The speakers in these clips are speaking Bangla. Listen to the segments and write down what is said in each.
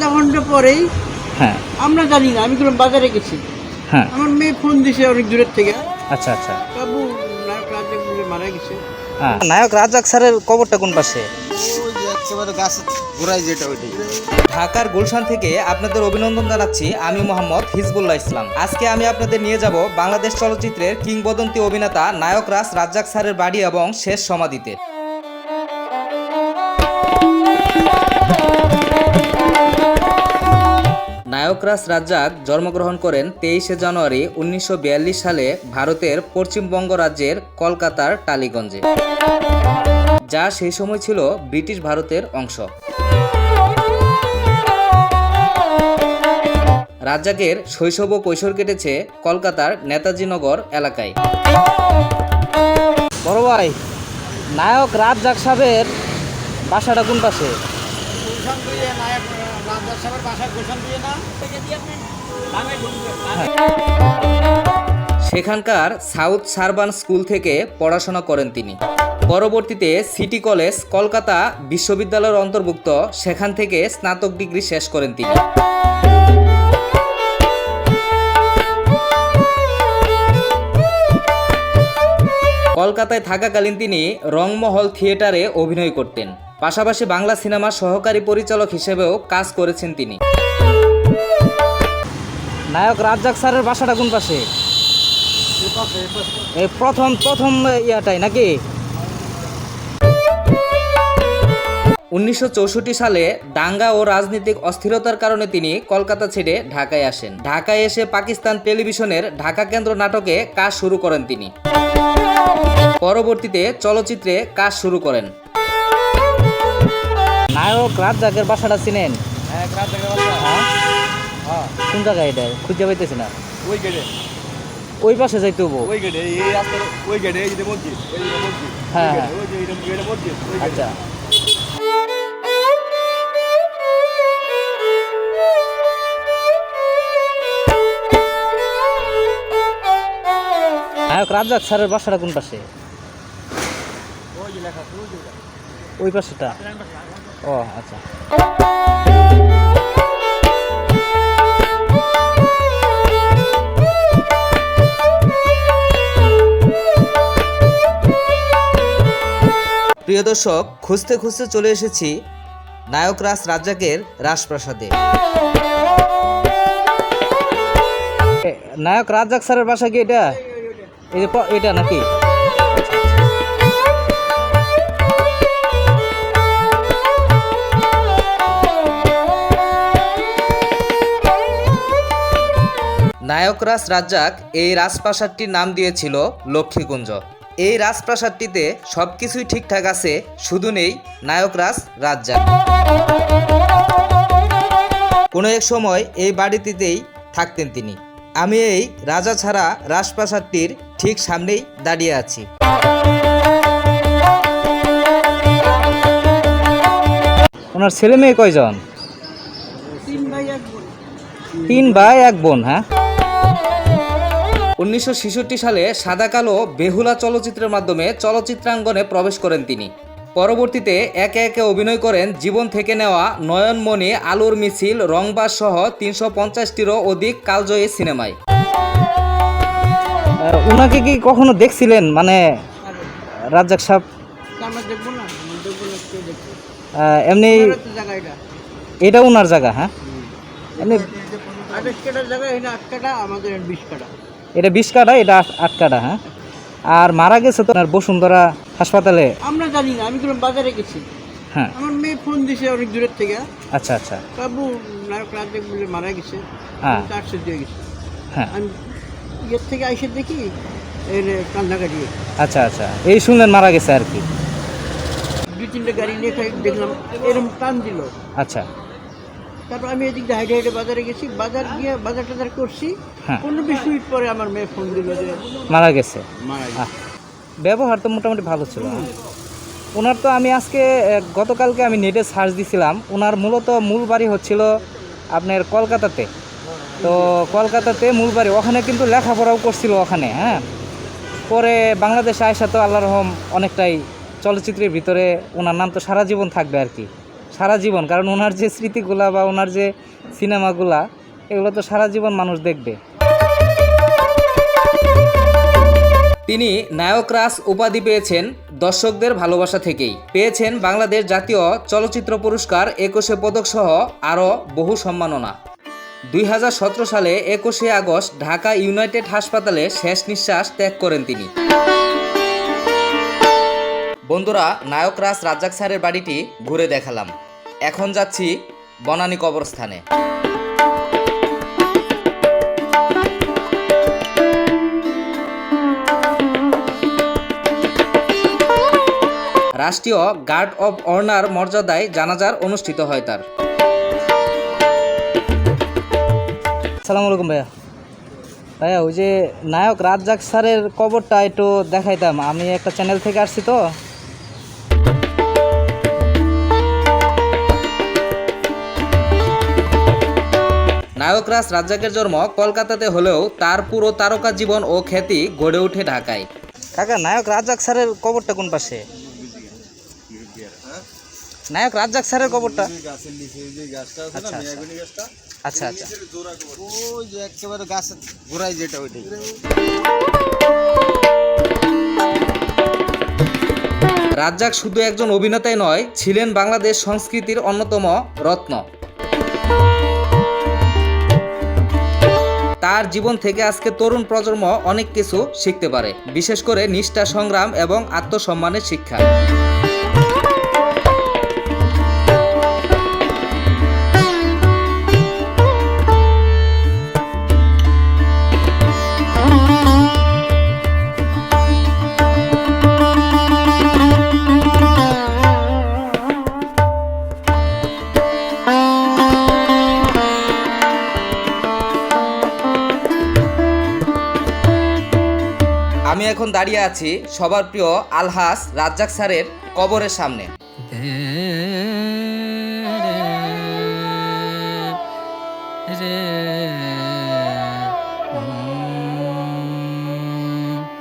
আধা ঘণ্টা পরেই হ্যাঁ। আমরা জানি না আমি কোনো বাজারে গেছি। হ্যাঁ। আমার মেয়ে ফোন দিছে অনেক দূরের থেকে। আচ্ছা আচ্ছা। বাবু নায়ক রাজ্জাক বলে মারা গেছে। হ্যাঁ। নায়ক রাজাক স্যারের কবরটা কোন পাশে? ঢাকার গুলশান থেকে আপনাদের অভিনন্দন জানাচ্ছি আমি মোহাম্মদ হিজবুল্লাহ ইসলাম। আজকে আমি আপনাদের নিয়ে যাব বাংলাদেশ চলচ্চিত্রের কিংবদন্তি অভিনেতা নায়ক রাজ রাজ্জাক স্যারের বাড়ি এবং শেষ সমাধিতে। নায়করাজ রাজ্জাক জন্মগ্রহণ করেন তেইশে জানুয়ারি উনিশশো বিয়াল্লিশ সালে ভারতের পশ্চিমবঙ্গ রাজ্যের কলকাতার টালিগঞ্জে, যা সেই সময় ছিল ব্রিটিশ ভারতের অংশ। রাজ্জাকের শৈশব ও কৈশোর কেটেছে কলকাতার নেতাজি নগর এলাকায়। বড় ভাই, নায়ক রাজ্জাক সাহেবের বাসাটা কোন পাশে? সেখানকার সাউথ সারবান স্কুল থেকে পড়াশোনা করেন তিনি। পরবর্তীতে সিটি কলেজ, কলকাতা বিশ্ববিদ্যালয়ের অন্তর্ভুক্ত, সেখান থেকে স্নাতক ডিগ্রি শেষ করেন তিনি। কলকাতায় থাকাকালীন তিনি রংমহল থিয়েটারে অভিনয় করতেন। পাশাপাশি বাংলা সিনেমার সহকারী পরিচালক হিসেবেও কাজ করেছেন তিনি। নায়ক রাজ্জাক স্যারের বাসাটা কোন পাশে? এই প্রথম প্রথম ইয়াটাই নাকি? উনিশশো চৌষট্টি সালে দাঙ্গা ও রাজনৈতিক অস্থিরতার কারণে তিনি কলকাতা ছেড়ে ঢাকায় আসেন। ঢাকায় এসে পাকিস্তান টেলিভিশনের ঢাকা কেন্দ্র নাটকে কাজ শুরু করেন তিনি। পরবর্তীতে চলচ্চিত্রে কাজ শুরু করেন। নায়ক রাজ্জাকের বাসাটা চিনেন? হ্যাঁ হ্যাঁ? হ্যাঁ। কোন জায়গায় এটা? খুঁজে পাইতেছি না। ওই গেটে। ওই পাশে যাইতে হব। ওই গেটে এই রাস্তার ওই গেটে এই যে মসজিদ হ্যাঁ, ওই হ্যাঁ। আচ্ছা। নায়ক রাজ্জাক স্যারের বাসাটা কোন পাশে? ওই যে লেখা ওই পাশেটা? ও আচ্ছা। প্রিয় দর্শক খুঁজতে খুঁজতে চলে এসেছি নায়ক রাজ রাজ্জাকের রাজপ্রাসাদে। নায়ক রাজ্জাক স্যারের বাসা কি এটা? এটা নাকি? নায়করাজ রাজ্জাক এই রাজপ্রাসাদটির নাম দিয়েছিল লক্ষ্মীকুঞ্জ। এই রাজপ্রাসাদটিতে সব কিছুই ঠিকঠাক আছে শুধু নেই নায়করাজ রাজ্জাক। কোনো এক সময় এই বাড়িটিতেই থাকতেন তিনি। আমি এই রাজা ছাড়া রাজপ্রাসাদটির ঠিক সামনেই দাঁড়িয়ে আছি। ওনার ছেলে মেয়ে কয়জন? তিন ভাই এক বোন। তিন ভাই এক বোন হ্যাঁ? উনিশশো ছেষট্টি সালে সাদা কালো বেহুলা চলচ্চিত্রের মাধ্যমে চলচ্চিত্রাঙ্গনে প্রবেশ করেন তিনি। পরবর্তীতে একে একে অভিনয় করেন জীবন থেকে নেওয়া নয়নমণি আলোর মিছিল রংবাস সহ তিনশো পঞ্চাশটিরও অধিক কালজয়ী সিনেমায়। ওনাকে কি কখনো দেখছিলেন? মানে রাজ্জাক সাহেব? এমনি এটা ওনার জায়গা হ্যাঁ? এমনি আঠাশ কাটার জায়গা? এটা আট কাটা আমাদের বিশ কাটা। এটা বিশ কাটা এটা আট- কাটা হ্যাঁ? আর মারা গেছে তো আপনার বসুন্ধরা হাসপাতালে। আমরা জানি না আমি কোনো বাজারে গেছি। হ্যাঁ। আমার মেয়ে ফোন দিছে অনেক দূরের থেকে। আচ্ছা আচ্ছা। বাবু নায়ক রাজ্জাক বলে মারা গেছে। হ্যাঁ। আশ্চর্য হয়ে গেছি। হ্যাঁ। আমি ইয়ের থেকে আইসে দেখি এর কান্দাকাটি আচ্ছা আচ্ছা। এই শুনলেন মারা গেছে আর কি? দুই তিনটে গাড়ি নিয়ে দেখলাম এরকম টান দিল। আচ্ছা। তারপর আমি এদিক দিয়ে হাইটে হাইটে বাজারে গেছি। বাজার গিয়ে বাজার টাজার করছি। হ্যাঁ। পনেরো বিশ মিনিট পরে আমার মেয়ে ফোন দিল যে মারা গেছে। মারা আহ, ব্যবহার তো মোটামুটি ভালো ছিল। ওনার তো আমি আজকে আহ, গতকালকে আমি নেটে সার্চ দিছিলাম। ওনার মূলত মূল বাড়ি হচ্ছিল আপনার কলকাতাতে। তো কলকাতাতে মূল বাড়ি। ওখানে কিন্তু লেখাপড়াও করছিল ওখানে হ্যাঁ। পরে বাংলাদেশে আয়সা তো আল্লাহ রহম অনেকটাই চলচ্চিত্রের ভিতরে ওনার নাম তো সারা জীবন থাকবে আর কি। সারা জীবন, কারণ ওনার যে স্মৃতিগুলা বা ওনার যে সিনেমাগুলা, এগুলো তো সারা জীবন মানুষ দেখবে। তিনি নায়ক রাজ উপাধি পেয়েছেন দর্শকদের ভালোবাসা থেকেই। পেয়েছেন বাংলাদেশ জাতীয় চলচ্চিত্র পুরস্কার একুশে পদক সহ আরও বহু সম্মাননা। দুই হাজার সতেরো সালে একুশে আগস্ট ঢাকা ইউনাইটেড হাসপাতালে শেষ নিঃশ্বাস ত্যাগ করেন তিনি। বন্ধুরা, নায়ক রাজ রাজ্জাক স্যারের বাড়িটি ঘুরে দেখালাম। এখন যাচ্ছি বনানী কবরস্থানে। রাষ্ট্রীয় গার্ড অব অনার মর্যাদায় জানাজার অনুষ্ঠিত হয় তার। সালাম আলাইকুম ভাইয়া। ভাইয়া, ওই যে নায়ক রাজ্জাক স্যারের কবরটা একটু দেখাইতাম। আমি একটা চ্যানেল থেকে আসছি তো। নায়ক রাজ রাজ্জাকের জন্ম কলকাতাতে হলেও তার পুরো তারকা জীবন ও খ্যাতি গড়ে ওঠে ঢাকায়। কাকা নায়ক রাজ্জাক স্যারের কবরটা কোন পাশে? নায়ক রাজ্জাক স্যারের কবরটা? আচ্ছা, আচ্ছা। আচ্ছা আচ্ছা। ওই যে একেবারে গাছের গোড়ায় যেটা ওইটাই রাজ্জাক শুধু একজন অভিনেতাই নয় ছিলেন বাংলাদেশ সংস্কৃতির অন্যতম রত্ন। তার জীবন থেকে আজকে তরুণ প্রজন্ম অনেক কিছু শিখতে পারে। বিশেষ করে নিষ্ঠা, সংগ্রাম এবং আত্মসম্মানের শিক্ষা। আমি এখন দাঁড়িয়ে আছি সবার প্রিয় আলহাস রাজ্জাক স্যারের কবরের সামনে।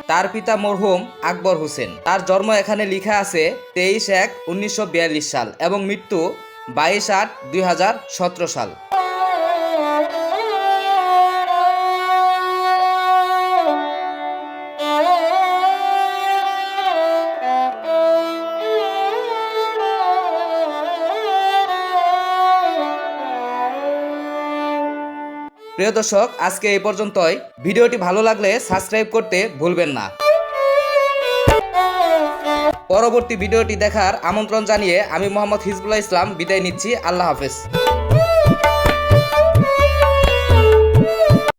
তার পিতা মরহুম আকবর হোসেন। তার জন্ম এখানে লেখা আছে তেইশ এক উনিশশো সাল এবং মৃত্যু বাইশ আট দুই সাল। প্রিয় দর্শক, আজকে এই পর্যন্তই। ভিডিওটি ভালো লাগলে সাবস্ক্রাইব করতে ভুলবেন না। পরবর্তী ভিডিওটি দেখার আমন্ত্রণ জানিয়ে আমি মোহাম্মদ হিজবুল্লাহ ইসলাম বিদায় নিচ্ছি। আল্লাহ হাফেজ।